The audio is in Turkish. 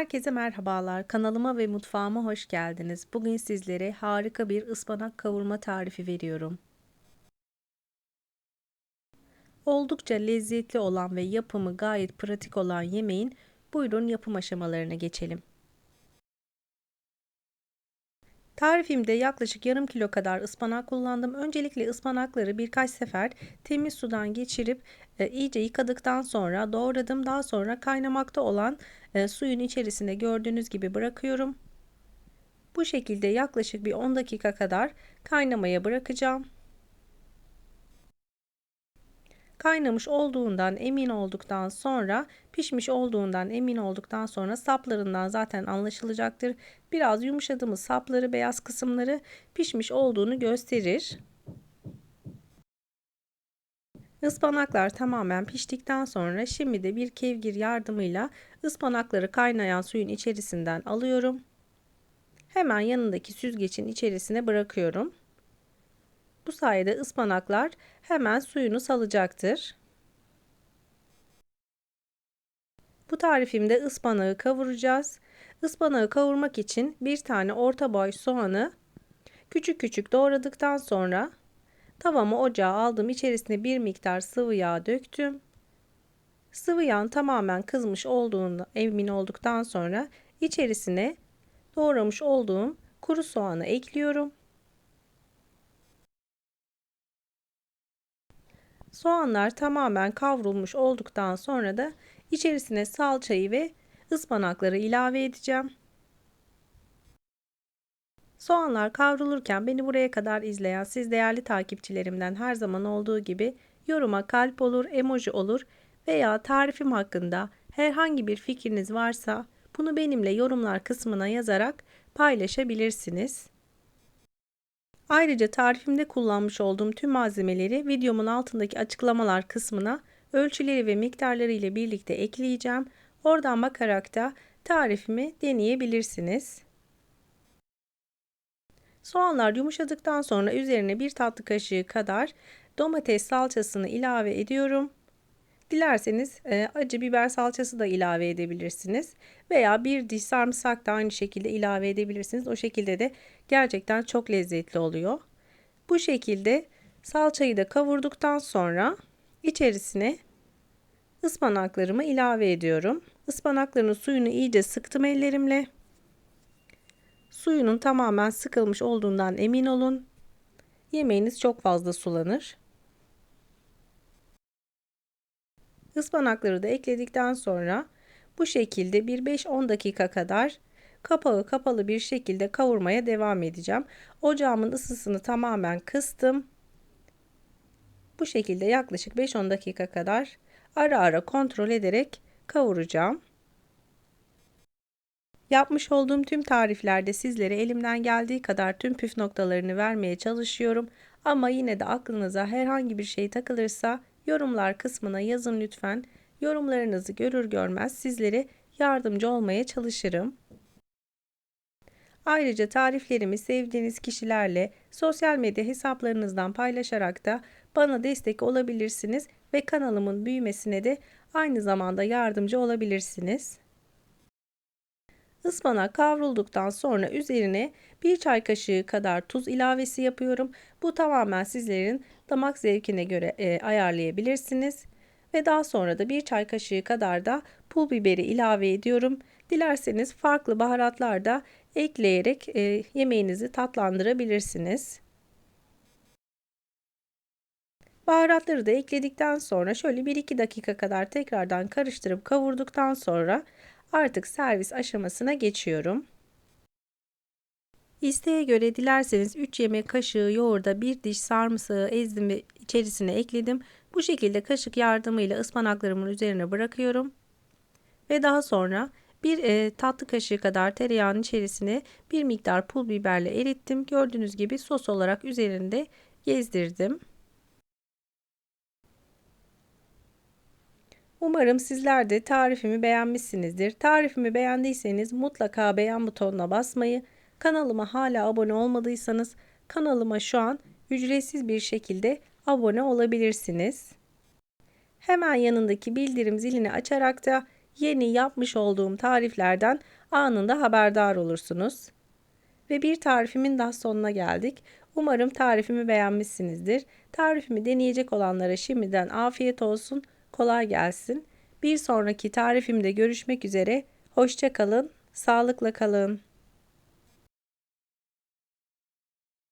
Herkese merhabalar. Kanalıma ve mutfağıma hoş geldiniz. Bugün sizlere harika bir ıspanak kavurma tarifi veriyorum. Oldukça lezzetli olan ve yapımı gayet pratik olan yemeğin buyurun yapım aşamalarına geçelim. Tarifimde yaklaşık yarım kilo kadar ıspanak kullandım. Öncelikle ıspanakları birkaç sefer temiz sudan geçirip e, iyice yıkadıktan sonra doğradım. Daha sonra kaynamakta olan e, suyun içerisinde gördüğünüz gibi bırakıyorum. Bu şekilde yaklaşık bir 10 dakika kadar kaynamaya bırakacağım. Kaynamış olduğundan emin olduktan sonra, pişmiş olduğundan emin olduktan sonra saplarından zaten anlaşılacaktır. Biraz yumuşadı mı sapları, beyaz kısımları pişmiş olduğunu gösterir. Ispanaklar tamamen piştikten sonra şimdi de bir kevgir yardımıyla ıspanakları kaynayan suyun içerisinden alıyorum. Hemen yanındaki süzgecin içerisine bırakıyorum. Bu sayede ıspanaklar hemen suyunu salacaktır. Bu tarifimde ıspanağı kavuracağız. Ispanağı kavurmak için bir tane orta boy soğanı küçük küçük doğradıktan sonra tavamı ocağa aldım. İçerisine bir miktar sıvı yağ döktüm. Sıvı yağın tamamen kızmış olduğunu emin olduktan sonra içerisine doğramış olduğum kuru soğanı ekliyorum. Soğanlar tamamen kavrulmuş olduktan sonra da içerisine salçayı ve ıspanakları ilave edeceğim. Soğanlar kavrulurken beni buraya kadar izleyen siz değerli takipçilerimden her zaman olduğu gibi yoruma kalp olur, emoji olur veya tarifim hakkında herhangi bir fikriniz varsa bunu benimle yorumlar kısmına yazarak paylaşabilirsiniz. Ayrıca tarifimde kullanmış olduğum tüm malzemeleri videomun altındaki açıklamalar kısmına ölçüleri ve miktarları ile birlikte ekleyeceğim. Oradan bakarak da tarifimi deneyebilirsiniz. Soğanlar yumuşadıktan sonra üzerine bir tatlı kaşığı kadar domates salçasını ilave ediyorum. Dilerseniz e, acı biber salçası da ilave edebilirsiniz. Veya bir diş sarımsak da aynı şekilde ilave edebilirsiniz. O şekilde de gerçekten çok lezzetli oluyor. Bu şekilde salçayı da kavurduktan sonra içerisine ıspanaklarımı ilave ediyorum. Ispanakların suyunu iyice sıktım ellerimle. Suyunun tamamen sıkılmış olduğundan emin olun. Yemeğiniz çok fazla sulanır. Ispanakları da ekledikten sonra bu şekilde bir 5-10 dakika kadar kapağı kapalı bir şekilde kavurmaya devam edeceğim. Ocağımın ısısını tamamen kıstım. Bu şekilde yaklaşık 5-10 dakika kadar ara ara kontrol ederek kavuracağım. Yapmış olduğum tüm tariflerde sizlere elimden geldiği kadar tüm püf noktalarını vermeye çalışıyorum. Ama yine de aklınıza herhangi bir şey takılırsa yorumlar kısmına yazın lütfen. Yorumlarınızı görür görmez sizlere yardımcı olmaya çalışırım. Ayrıca tariflerimi sevdiğiniz kişilerle sosyal medya hesaplarınızdan paylaşarak da bana destek olabilirsiniz ve kanalımın büyümesine de aynı zamanda yardımcı olabilirsiniz. Ispanak kavrulduktan sonra üzerine bir çay kaşığı kadar tuz ilavesi yapıyorum. Bu tamamen sizlerin damak zevkine göre e, ayarlayabilirsiniz. Ve daha sonra da bir çay kaşığı kadar da pul biberi ilave ediyorum. Dilerseniz farklı baharatlar da ekleyerek e, yemeğinizi tatlandırabilirsiniz. Baharatları da ekledikten sonra şöyle 1-2 dakika kadar tekrardan karıştırıp kavurduktan sonra artık servis aşamasına geçiyorum. İsteğe göre dilerseniz 3 yemek kaşığı yoğurda bir diş sarımsağı ezdim ve içerisine ekledim. Bu şekilde kaşık yardımıyla ıspanaklarımın üzerine bırakıyorum. Ve daha sonra bir e, tatlı kaşığı kadar tereyağının içerisine bir miktar pul biberle erittim. Gördüğünüz gibi sos olarak üzerinde gezdirdim. Umarım sizler de tarifimi beğenmişsinizdir. Tarifimi beğendiyseniz mutlaka beğen butonuna basmayı, kanalıma hala abone olmadıysanız kanalıma şu an ücretsiz bir şekilde abone olabilirsiniz. Hemen yanındaki bildirim zilini açarak da yeni yapmış olduğum tariflerden anında haberdar olursunuz. Ve bir tarifimin daha sonuna geldik. Umarım tarifimi beğenmişsinizdir. Tarifimi deneyecek olanlara şimdiden afiyet olsun, kolay gelsin. Bir sonraki tarifimde görüşmek üzere. Hoşça kalın, sağlıkla kalın.